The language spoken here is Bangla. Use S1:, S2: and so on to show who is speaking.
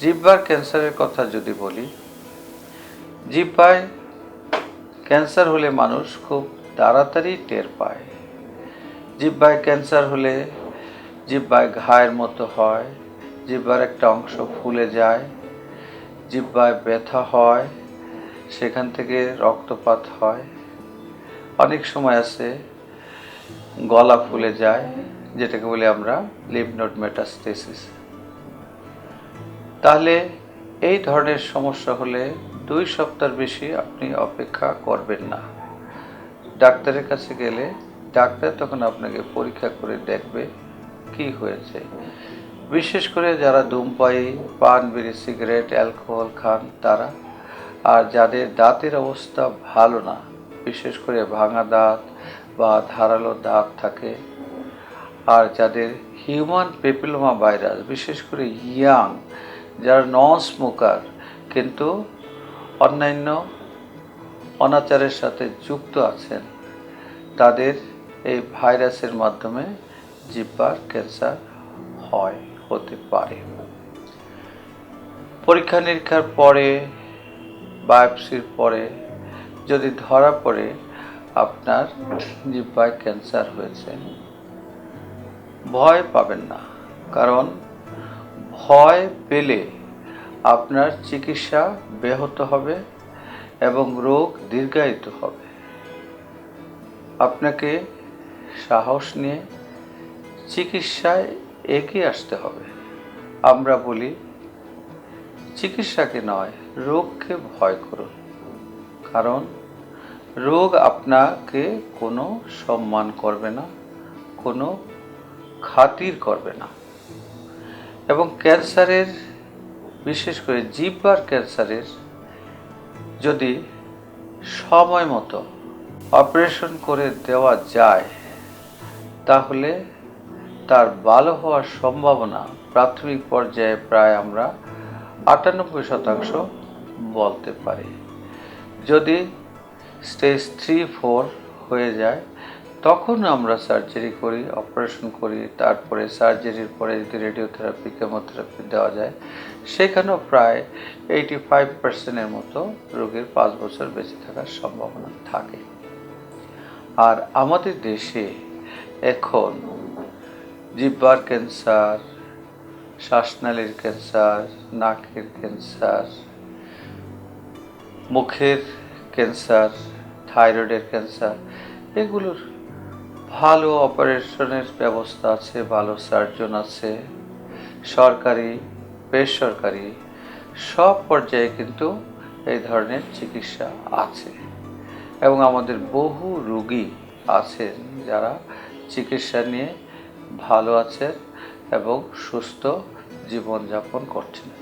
S1: জিহ্বার ক্যান্সারের কথা যদি বলি জিহ্বায় ক্যান্সার হলে মানুষ খুব তাড়াতাড়ি টের পায়। জিহ্বায় ক্যান্সার হলে জিহ্বায় ঘায়ের মতো হয় জিহ্বার একটা অংশ ফুলে যায় জিহ্বায় ব্যথা হয়, সেখান থেকে রক্তপাত হয়। অনেক সময় আছে, গলা ফুলে যায়, যেটাকে বলি আমরা লিম্ফ নোড মেটাস্টেসিস তাহলে এই ধরনের সমস্যা হলে দুই সপ্তাহ বেশি আপনি অপেক্ষা করবেন না। ডাক্তারের কাছে গেলে ডাক্তার তখন আপনাকে পরীক্ষা করে দেখবে কি হয়েছে। বিশেষ করে যারা ধূমপায়ী পান বিড়ি সিগারেট, অ্যালকোহল খান তারা, আর যাদের দাঁতের অবস্থা ভালো না, বিশেষ করে ভাঙা দাঁত বা ধারালো দাঁত থাকে, আর যাদের হিউম্যান পেপিলোমা ভাইরাস, বিশেষ করে ইয়াং যারা নন স্মোকার কিন্তু অন্যান্য অনাচারের সাথে যুক্ত আছেন, তাদের এই ভাইরাসের মাধ্যমে জিব্বার ক্যান্সার হয়, হতে পারে। পরীক্ষা নিরীক্ষার পরে, বায়োপসির পরে যদি ধরা পড়ে, আপনার জিব্বায় ক্যান্সার হয়েছে, ভয় পাবেন না, কারণ ভয় পেলে আপনার চিকিৎসা ব্যাহত হবে এবং রোগ দীর্ঘায়িত হবে। আপনাকে সাহস নিয়ে চিকিৎসায় এগিয়ে আসতে হবে। আমরা বলি, চিকিৎসাকে নয়, রোগকে ভয় করুন। কারণ, রোগ আপনাকে কোনো সম্মান করবে না, কোনো খাতির করবে না। এবং ক্যান্সারের, বিশেষ করে জিহ্বার ক্যান্সারের যদি সময় মতো অপারেশন করে দেওয়া যায়, তাহলে তার ভালো হওয়ার সম্ভাবনা প্রাথমিক পর্যায়ে প্রায় আমরা আটানব্বই শতাংশ বলতে পারি। যদি স্টেজ থ্রি ফোর হয়ে যায় তখন আমরা সার্জারি করি অপারেশন করি, তারপরে সার্জারির পরে যদি রেডিওথেরাপি কেমোথেরাপি দেওয়া যায়, সেখানেও প্রায় এইটি ফাইভ পার্সেন্টের মতো রোগীর পাঁচ বছর বেঁচে থাকার সম্ভাবনা থাকে। আর আমাদের দেশে এখন জিব্বার ক্যান্সার শ্বাসনালীর ক্যান্সার নাকের ক্যান্সার মুখের ক্যান্সার থাইরয়েডের ক্যান্সার এগুলোর ভালো অপারেশনের ব্যবস্থা আছে, ভালো সার্জন আছে, সরকারি, বেসরকারি, সব পর্যায়ে কিন্তু এই ধরনের চিকিৎসা আছে। এবং আমাদের বহু রুগী আছেন যারা চিকিৎসা নিয়ে ভালো আছেন এবং সুস্থ জীবনযাপন করছেন।